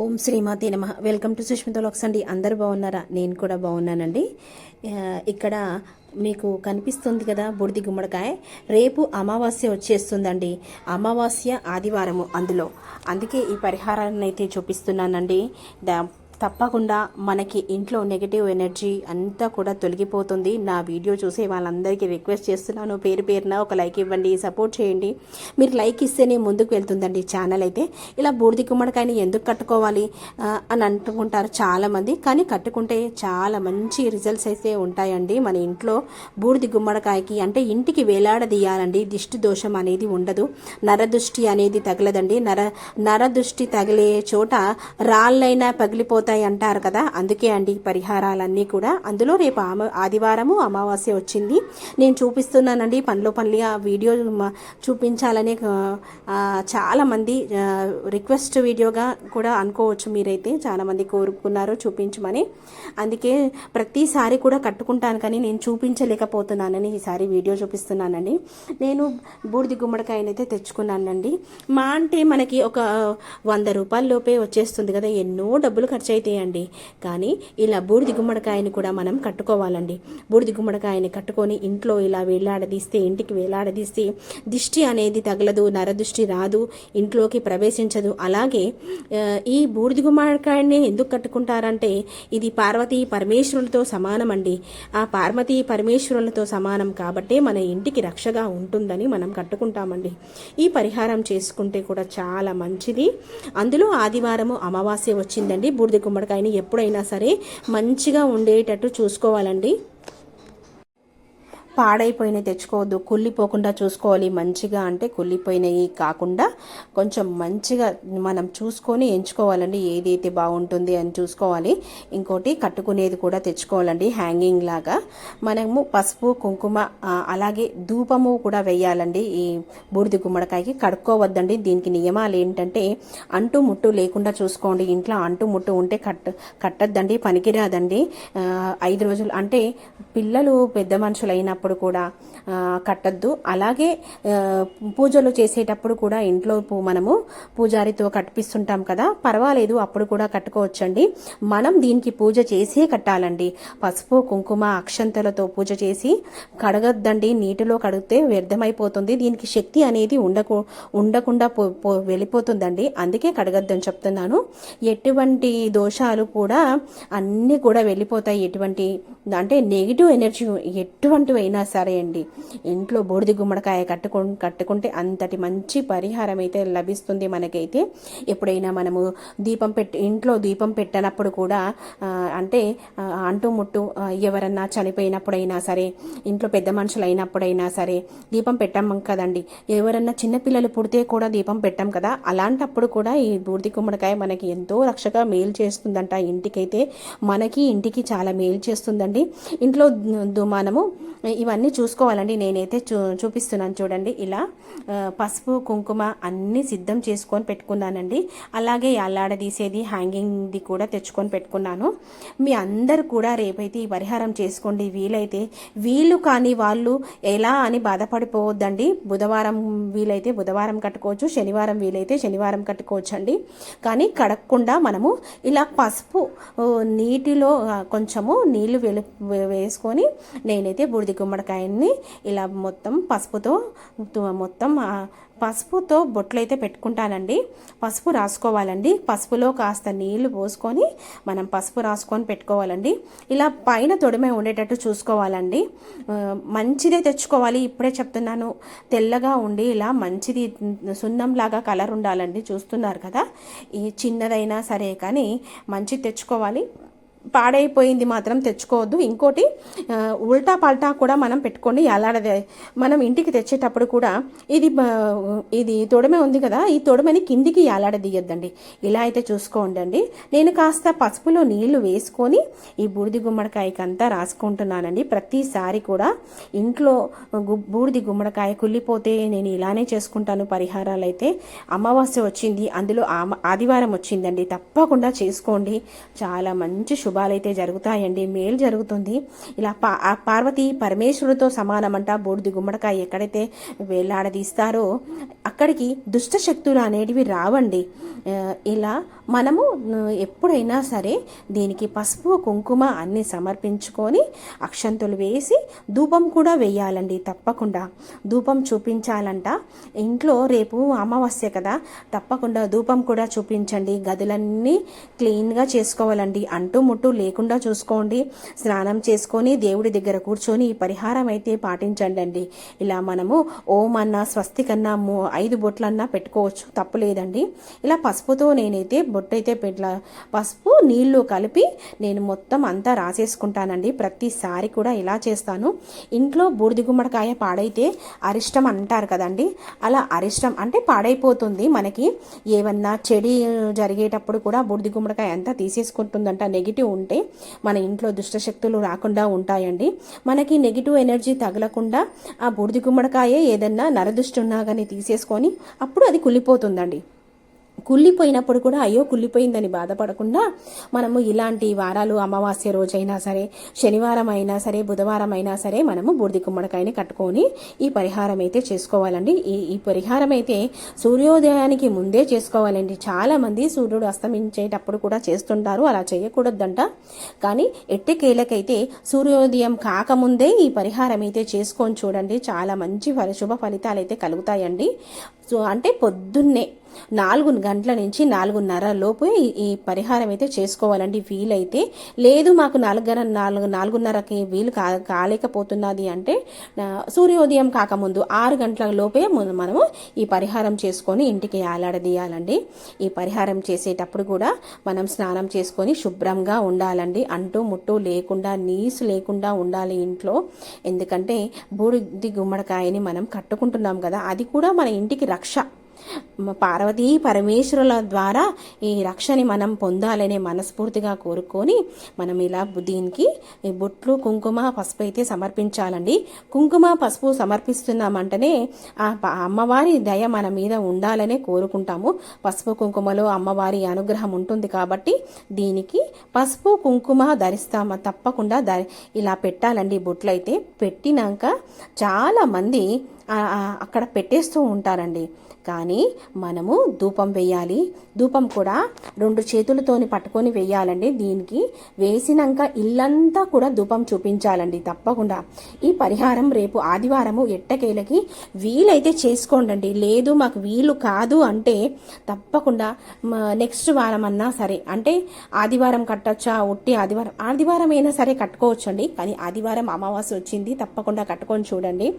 ఓం శ్రీమాతే నమ. Welcome to Sushmita lakhs అండి. అందరు బాగున్నారా? నేను కూడా బాగున్నానండి. ఇక్కడ మీకు కనిపిస్తుంది కదా బుడిది గుమ్మడికాయ. రేపు అమావాస్య వచ్చేస్తుందండి. అమావాస్య ఆదివారము అందులో. అందుకే ఈ పరిహారాన్ని అయితే చూపిస్తున్నానండి. దా తప్పకుండా మనకి ఇంట్లో నెగిటివ్ ఎనర్జీ అంతా కూడా తొలగిపోతుంది. నా వీడియో చూసే వాళ్ళందరికీ రిక్వెస్ట్ చేస్తున్నాను. పేరు పేరున ఒక లైక్ ఇవ్వండి సపోర్ట్ చేయండి. మీరు లైక్ ఇస్తేనే ముందుకు వెళ్తుందండి ఛానల్ అయితే. ఇలా బూడిది గుమ్మడికాయని ఎందుకు కట్టుకోవాలి అని అంటుకుంటారు చాలామంది. కానీ కట్టుకుంటే చాలా మంచి రిజల్ట్స్ అయితే ఉంటాయండి. మన ఇంట్లో బూడిది గుమ్మడికాయకి అంటే ఇంటికి వేలాడదీయాలండి. దిష్టి దోషం అనేది ఉండదు. నరదృష్టి అనేది తగలదండి. నర నరదృష్టి తగిలే చోట రాళ్ళైనా అవుతాయి అంటారు కదా. అందుకే అండి పరిహారాలన్నీ కూడా. అందులో రేపు ఆదివారము అమావాస్య వచ్చింది. నేను చూపిస్తున్నానండి. పనిలో పనులు ఆ వీడియో చూపించాలని చాలామంది రిక్వెస్ట్ వీడియోగా కూడా అనుకోవచ్చు మీరైతే. చాలామంది కోరుకున్నారు చూపించమని. అందుకే ప్రతిసారి కూడా కట్టుకుంటాను కానీ నేను చూపించలేకపోతున్నానని ఈసారి వీడియో చూపిస్తున్నానండి. నేను బూడిది గుమ్మడికాయనైతే తెచ్చుకున్నానండి. మా అంటే మనకి ఒక వంద రూపాయల లోపే వచ్చేస్తుంది కదా. ఎన్నో డబ్బులు ఖర్చు అవుతాయండి కానీ ఇలా బూడిది గుమ్మడికాయని కూడా మనం కట్టుకోవాలండి. బూడిది గుమ్మడికాయని కట్టుకొని ఇంట్లో ఇలా వేలాడదీస్తే ఇంటికి వేలాడదీస్తే దిష్టి అనేది తగలదు నరదృష్టి రాదు ఇంట్లోకి ప్రవేశించదు. అలాగే ఈ బూడిది గుమ్మడికాయని ఎందుకు కట్టుకుంటారంటే ఇది పార్వతీ పరమేశ్వరులతో సమానం అండి ఆ పార్వతీ పరమేశ్వరులతో సమానం కాబట్టే మన ఇంటికి రక్షగా ఉంటుందని మనం కట్టుకుంటామండి. ఈ పరిహారం చేసుకుంటే కూడా చాలా మంచిది. అందులో ఆదివారము అమావాస్య వచ్చిందండి బూడిద గుమ్మడికాయని ఎప్పుడైనా సరే మంచిగా ఉండేటట్టు చూసుకోవాలండి. పాడైపోయినవి తెచ్చుకోవద్దు. కుళ్ళిపోకుండా చూసుకోవాలి. మంచిగా అంటే కుళ్ళిపోయినవి కాకుండా కొంచెం మంచిగా మనం చూసుకొని ఎంచుకోవాలండి. ఏదైతే బాగుంటుంది అని చూసుకోవాలి. ఇంకోటి కట్టుకునేది కూడా తెచ్చుకోవాలండి. హ్యాంగింగ్ లాగా. మనము పసుపు కుంకుమ అలాగే ధూపము కూడా వేయాలండి. ఈ బూడిద గుమ్మడికాయకి కడుక్కోవద్దండి. దీనికి నియమాలు ఏంటంటే అంటు ముట్టు లేకుండా చూసుకోండి. ఇంట్లో అంటు ముట్టు ఉంటే కట్ట కట్టద్దండి. పనికిరాదండి. ఐదు రోజులు అంటే పిల్లలు పెద్ద మనుషులు అయినప్పుడు కూడా కట్టద్దు. అలాగే పూజలు చేసేటప్పుడు కూడా ఇంట్లో మనము పూజారితో కట్టిపిస్తుంటాం కదా. పర్వాలేదు అప్పుడు కూడా కట్టుకోవచ్చండి. మనం దీనికి పూజ చేసే కట్టాలండి. పసుపు కుంకుమ అక్షంతలతో పూజ చేసి కడగద్దండి. నీటిలో కడిగితే వ్యర్థమైపోతుంది. దీనికి శక్తి అనేది ఉండకు ఉండకుండా పో- పో- వెళ్ళిపోతుందండి. అందుకే కడగద్దని చెప్తున్నాను. ఎటువంటి దోషాలు కూడా అన్నీ కూడా వెళ్ళిపోతాయి. ఎటువంటి అంటే నెగిటివ్ ఎనర్జీ ఎటువంటివి అయినా సరే అండి. ఇంట్లో బూడిద గుమ్మడికాయ కట్టుకు కట్టుకుంటే అంతటి మంచి పరిహారం అయితే లభిస్తుంది మనకైతే. ఎప్పుడైనా మనము దీపం పెట్టి ఇంట్లో దీపం పెట్టనప్పుడు కూడా అంటే ఆ, అంటు ముట్టు ఎవరన్నా చనిపోయినప్పుడైనా సరే ఇంట్లో పెద్ద మనుషులు అయినప్పుడైనా సరే దీపం పెట్టాం కదండి. ఎవరన్నా చిన్నపిల్లలు పుడితే కూడా దీపం పెట్టాం కదా. అలాంటప్పుడు కూడా ఈ బూర్తి గుమ్మడికాయ మనకి ఎంతో రక్షగా మేలు చేస్తుందంట. ఇంటికైతే మనకి ఇంటికి చాలా మేలు చేస్తుందండి. ఇంట్లో దు- మనము ఇవన్నీ చూసుకోవాలండి. నేనైతే చూ చూపిస్తున్నాను చూడండి. ఇలా పసుపు కుంకుమ అన్నీ సిద్ధం చేసుకొని పెట్టుకున్నానండి. అలాగే అల్లాడదీసేది హ్యాంగింగ్ది కూడా తెచ్చుకొని పెట్టుకున్నాను. మీ అందరు కూడా రేపైతే ఈ పరిహారం చేసుకోండి. వీలైతే వీళ్ళు కానీ వాళ్ళు ఎలా అని బాధపడిపోవద్దండి. బుధవారం వీలైతే బుధవారం కట్టుకోవచ్చు శనివారం వీలైతే శనివారం కట్టుకోవచ్చు అండి కానీ కడగకుండా మనము ఇలా పసుపు నీటిలో కొంచెము నీళ్ళు వెలు వేసుకొని నేనైతే బూడిద గుమ్మడికాయని ఇలా మొత్తం పసుపుతో మొత్తం పసుపుతో బొట్లు అయితే పెట్టుకుంటానండి. పసుపు రాసుకోవాలండి. పసుపులో కాస్త నీళ్ళు పోసుకొని మనం పసుపు రాసుకొని పెట్టుకోవాలండి. ఇలా పైన తొడిమే ఉండేటట్టు చూసుకోవాలండి. మంచిదే తెచ్చుకోవాలి. ఇప్పుడే చెప్తున్నాను. తెల్లగా ఉండి ఇలా మంచిది సున్నంలాగా కలర్ ఉండాలండి. చూస్తున్నారు కదా? ఈ చిన్నదైనా సరే కానీ మంచిది తెచ్చుకోవాలి. పాడైపోయింది మాత్రం తెచ్చుకోవద్దు. ఇంకోటి ఉల్టా పల్టా కూడా మనం పెట్టుకోండి ఎలాడదే మనం ఇంటికి తెచ్చేటప్పుడు కూడా ఇది ఇది తొడమే ఉంది కదా ఈ తొడమని కిందికి ఎలాడదీయొద్దండి ఇలా అయితే చూసుకోండి నేను కాస్త పసుపులో నీళ్ళు వేసుకొని ఈ బూడిది గుమ్మడికాయకి అంతా రాసుకుంటున్నానండి. ప్రతిసారి కూడా ఇంట్లో బూడిది గుమ్మడికాయ కుళ్ళిపోతే నేను ఇలానే చేసుకుంటాను పరిహారాలు అయితే అమావాస్య వచ్చింది అందులో ఆమ- ఆదివారం వచ్చిందండి. తప్పకుండా చేసుకోండి. చాలా మంచి శుభాలైతే జరుగుతాయండి. మేలు జరుగుతుంది. ఇలా పా ఆ పార్వతి పరమేశ్వరుడితో సమానమంట. బూడిది గుమ్మడికాయ ఎక్కడైతే వేలాడదీస్తారో అక్కడికి దుష్ట శక్తులు అనేటివి రావండి. ఇలా మనము ఎప్పుడైనా సరే దీనికి పసుపు కుంకుమ అన్ని సమర్పించుకొని అక్షంతులు వేసి ధూపం కూడా వేయాలండి తప్పకుండా. ధూపం చూపించాలంట. ఇంట్లో రేపు అమావాస్య కదా తప్పకుండా ధూపం కూడా చూపించండి. గదులన్నీ క్లీన్గా చేసుకోవాలండి. అంటు ముట్టు లేకుండా చూసుకోండి. స్నానం చేసుకొని దేవుడి దగ్గర కూర్చొని ఈ పరిహారం అయితే పాటించండి అండి. ఇలా మనము ఓం అన్న స్వస్తికన్నా మూ- ఐదు బొట్లన్నా పెట్టుకోవచ్చు. తప్పు లేదండి. ఇలా పసుపుతో నేనైతే బొట్టయితే పెట్ల పసుపు నీళ్ళు కలిపి నేను మొత్తం అంతా రాసేసుకుంటానండి. ప్రతిసారి కూడా ఇలా చేస్తాను. ఇంట్లో బూడిది గుమ్మడికాయ పాడైతే అరిష్టం అంటారు కదండి. అలా అరిష్టం అంటే పాడైపోతుంది మనకి. ఏమన్నా చెడి జరిగేటప్పుడు కూడా బూడిది గుమ్మడికాయ అంతా తీసేసుకుంటుందంట. నెగిటివ్ ఉంటే మన ఇంట్లో దుష్టశక్తులు రాకుండా ఉంటాయండి. మనకి నెగిటివ్ ఎనర్జీ తగలకుండా ఆ బూడిది గుమ్మడికాయే ఏదన్నా నరదుష్టి ఉన్నా కానీ తీసేసుకొని అప్పుడు అది కుళ్ళిపోతుందండి. కుళ్ళిపోయినప్పుడు కూడా అయ్యో కుళ్ళిపోయిందని బాధపడకుండా మనము ఇలాంటి వారాలు అమావాస్య రోజైనా సరే శనివారం అయినా సరే బుధవారం అయినా సరే మనము బూడిది గుమ్మడికాయని కట్టుకొని ఈ పరిహారం అయితే చేసుకోవాలండి. ఈ ఈ పరిహారం అయితే సూర్యోదయానికి ముందే చేసుకోవాలండి. చాలామంది సూర్యుడు అస్తమించేటప్పుడు కూడా చేస్తుంటారు. అలా చేయకూడదంట. కానీ ఎట్టకేలకైతే సూర్యోదయం కాకముందే ఈ పరిహారం అయితే చేసుకొని చూడండి. చాలా మంచి ఫలి శుభ ఫలితాలు అయితే కలుగుతాయండి. సో అంటే పొద్దున్నే నాలుగు గంటల నుంచి నాలుగున్నర లోపు ఈ- పరిహారం అయితే చేసుకోవాలండి. వీలైతే లేదు మాకు నాలుగున్నర నాలుగు నాలుగున్నరకి వీలు కా కాలేకపోతున్నది అంటే సూర్యోదయం కాకముందు ఆరు గంటల లోపే మనము ఈ పరిహారం చేసుకొని ఇంటికి ఆలాడదీయాలండి. ఈ పరిహారం చేసేటప్పుడు కూడా మనం స్నానం చేసుకొని శుభ్రంగా ఉండాలండి. అంటూ ముట్టు లేకుండా నీసు లేకుండా ఉండాలి ఇంట్లో. ఎందుకంటే బూడిది గుమ్మడికాయని మనం కట్టుకుంటున్నాం కదా అది కూడా మన ఇంటికి రక్ష. పార్వతీ పరమేశ్వరుల ద్వారా ఈ రక్షని మనం పొందాలనే మనస్ఫూర్తిగా కోరుకొని మనం ఇలా దీనికి ఈ బొట్లు కుంకుమ పసుపు అయితే సమర్పించాలండి. కుంకుమ పసుపు సమర్పిస్తున్నామంటేనే ఆ అమ్మవారి దయ మన మీద ఉండాలనే కోరుకుంటాము. పసుపు కుంకుమలో అమ్మవారి అనుగ్రహం ఉంటుంది కాబట్టి దీనికి పసుపు కుంకుమ ధరిస్తాము. తప్పకుండా ధ ఇలా పెట్టాలండి బొట్లు అయితే పెట్టినాక చాలామంది అక్కడ పెట్టేస్తూ ఉంటారండి. కానీ మనము ధూపం వేయాలి. ధూపం కూడా రెండు చేతులతోని పట్టుకొని వేయాలండి. దీనికి వేసినాక ఇల్లంతా కూడా ధూపం చూపించాలండి తప్పకుండా. ఈ పరిహారం రేపు ఆదివారము ఎట్టకేలకి వీలైతే చేసుకోండి లేదు మాకు వీలు కాదు అంటే తప్పకుండా నెక్స్ట్ వారం అన్నా సరే. అంటే ఆదివారం కట్టొచ్చా? ఉట్టి ఆదివారం. ఆదివారం అయినా సరే కట్టుకోవచ్చండి. కానీ ఆదివారం అమావాస్య వచ్చింది. తప్పకుండా కట్టుకొని చూడండి.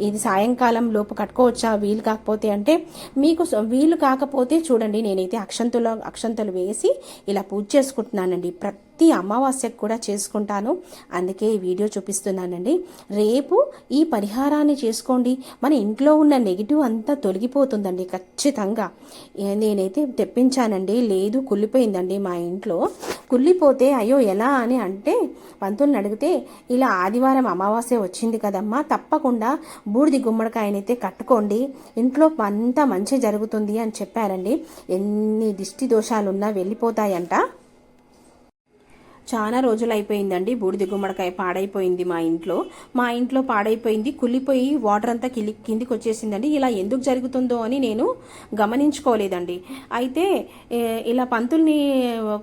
ఇది సాయంకాలం లోపు కట్టుకోవచ్చా? వీలు కాకపోతే అంటే మీకు వీలు కాకపోతే చూడండి నేనైతే అక్షంతులు అక్షంతలు వేసి ఇలా పూజ చేసుకుంటున్నానండి. ప్రతి అమావాస్యకు కూడా చేసుకుంటాను. అందుకే ఈ వీడియో చూపిస్తున్నానండి. రేపు ఈ పరిహారాన్ని చేసుకోండి. మన ఇంట్లో ఉన్న నెగిటివ్ అంతా తొలగిపోతుందండి ఖచ్చితంగా. నేనైతే తెప్పించానండి లేదు కుళ్ళిపోయిందండి మా ఇంట్లో. కుళ్ళిపోతే అయ్యో ఎలా అని అంటే పంతుల్ని అడిగితే ఇలా ఆదివారం అమావాస్య వచ్చింది కదమ్మా తప్పకుండా బూడిది గుమ్మడికాయనైతే కట్టుకోండి. ఇంట్లో అంతా మంచి జరుగుతుంది అని చెప్పారండి. ఎన్ని దిష్టి దోషాలున్నా వెళ్ళిపోతాయంట. చాలా రోజులు అయిపోయిందండి బూడిద గుమ్మడికాయ పాడైపోయింది మా ఇంట్లో. మా ఇంట్లో పాడైపోయింది. కుళ్ళిపోయి వాటర్ అంతా కిలి కిందికి వచ్చేసిందండి ఇలా ఎందుకు జరుగుతుందో అని నేను గమనించుకోలేదండి. అయితే ఇలా పంతుల్ని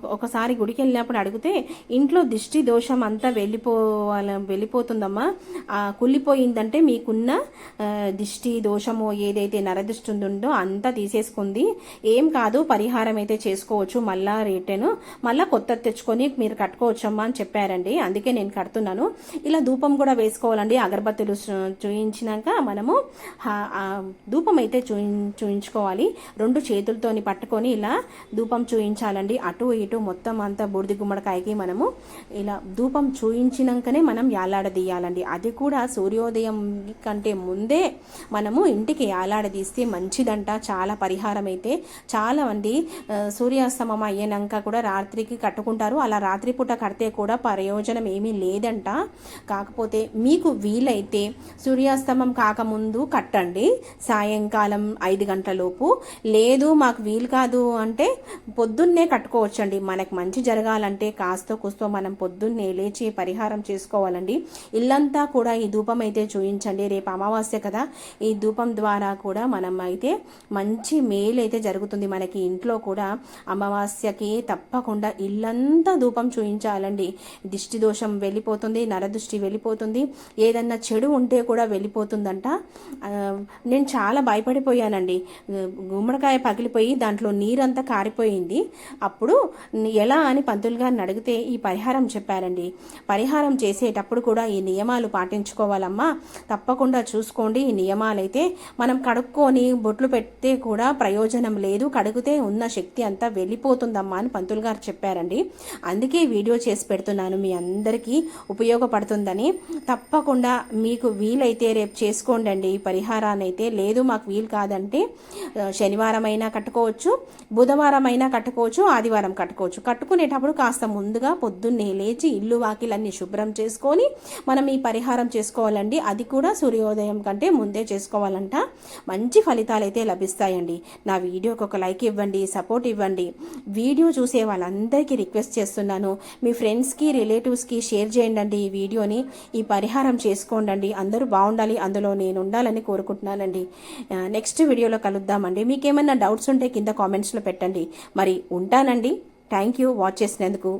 ఒకసారి గుడికి వెళ్ళినప్పుడు అడిగితే ఇంట్లో దిష్టి దోషం అంతా వెళ్ళిపోవాల వెళ్ళిపోతుందమ్మా. ఆ, కుళ్ళిపోయిందంటే మీకున్న దిష్టి దోషము ఏదైతే నరదిష్టి ఉందో అంతా తీసేసుకుంది. ఏం కాదు పరిహారం అయితే చేసుకోవచ్చు. మళ్ళా రిటర్న్ మళ్ళా కొత్త తెచ్చుకొని మీరు కట్టుకోవచ్చమ్మా అని చెప్పారండి. అందుకే నేను కడుతున్నాను. ఇలా ధూపం కూడా వేసుకోవాలండి. అగరబత్తులు చూయించినాక మనము ధూపం అయితే చూయి చూయించుకోవాలి. రెండు చేతులతోని పట్టుకొని ఇలా ధూపం చూయించాలండి. అటు ఇటు మొత్తం అంతా బూడిద గుమ్మడికాయకి మనము ఇలా ధూపం చూయించినాకనే మనం యాలాడదీయాలండి అది కూడా సూర్యోదయం కంటే ముందే మనము ఇంటికి యాలాడదీస్తే మంచిదంట. చాలా పరిహారం అయితే. చాలా మంది సూర్యాస్తమం అయ్యాక కూడా రాత్రికి కట్టుకుంటారు. అలా రాత్రిపూట పూట కడితే కూడా ప్రయోజనం ఏమీ లేదంట. కాకపోతే మీకు వీలైతే సూర్యాస్తమం కాకముందు కట్టండి. సాయంకాలం ఐదు గంటలలోపు. లేదు మాకు వీలు కాదు అంటే పొద్దున్నే కట్టుకోవచ్చండి. మనకు మంచి జరగాలంటే కాస్తో కూస్తో మనం పొద్దున్నే లేచి పరిహారం చేసుకోవాలండి. ఇల్లంతా కూడా ఈ ధూపం అయితే చూయించండి. రేపు అమావాస్య కదా. ఈ ధూపం ద్వారా కూడా మనం అయితే మంచి మేలు అయితే జరుగుతుంది. మనకి ఇంట్లో కూడా అమావాస్యకి తప్పకుండా ఇల్లంతా ధూపం చూయించాలండి దిష్టి దోషం వెళ్ళిపోతుంది నరదృష్టి వెళ్ళిపోతుంది. ఏదన్నా చెడు ఉంటే కూడా వెళ్ళిపోతుందంట. నేను చాలా భయపడిపోయానండి. గుమ్మడికాయ పగిలిపోయి దాంట్లో నీరంతా కారిపోయింది. అప్పుడు ఎలా అని పంతులు గారిని అడిగితే ఈ పరిహారం చెప్పారండి. పరిహారం చేసేటప్పుడు కూడా ఈ నియమాలు పాటించుకోవాలమ్మా. తప్పకుండా చూసుకోండి. ఈ నియమాలైతే మనం కడుక్కొని బొట్లు పెడితే కూడా ప్రయోజనం లేదు. కడుగుతే ఉన్న శక్తి అంతా వెళ్ళిపోతుందమ్మా అని పంతులు గారు చెప్పారండి. అందుకే వీడియో చేసి పెడుతున్నాను. మీ అందరికీ ఉపయోగపడుతుందని తప్పకుండా మీకు వీలైతే రేపు చేసుకోండి ఈ పరిహారాన్ని అయితే లేదు మాకు వీలు కాదంటే శనివారం అయినా కట్టుకోవచ్చు బుధవారం అయినా కట్టుకోవచ్చు ఆదివారం కట్టుకోవచ్చు. కట్టుకునేటప్పుడు కాస్త ముందుగా పొద్దున్నే లేచి ఇల్లు వాకిలన్నీ శుభ్రం చేసుకొని మనం ఈ పరిహారం చేసుకోవాలండి. అది కూడా సూర్యోదయం కంటే ముందే చేసుకోవాలంట. మంచి ఫలితాలు అయితే లభిస్తాయండి. నా వీడియోకి ఒక లైక్ ఇవ్వండి సపోర్ట్ ఇవ్వండి. వీడియో చూసే వాళ్ళందరికీ రిక్వెస్ట్ చేస్తున్నాను. మీ ఫ్రెండ్స్కి రిలేటివ్స్కి షేర్ చేయండి ఈ వీడియోని. ఈ పరిహారం చేసుకోండి అందరూ బాగుండాలి. అందులో నేను ఉండాలని కోరుకుంటున్నానండి. నెక్స్ట్ వీడియోలో కలుద్దామండి. మీకు ఏమైనా డౌట్స్ ఉంటే కింద కామెంట్స్లో పెట్టండి. మరి ఉంటానండి. థ్యాంక్ యూ వాచ్ చేసినందుకు.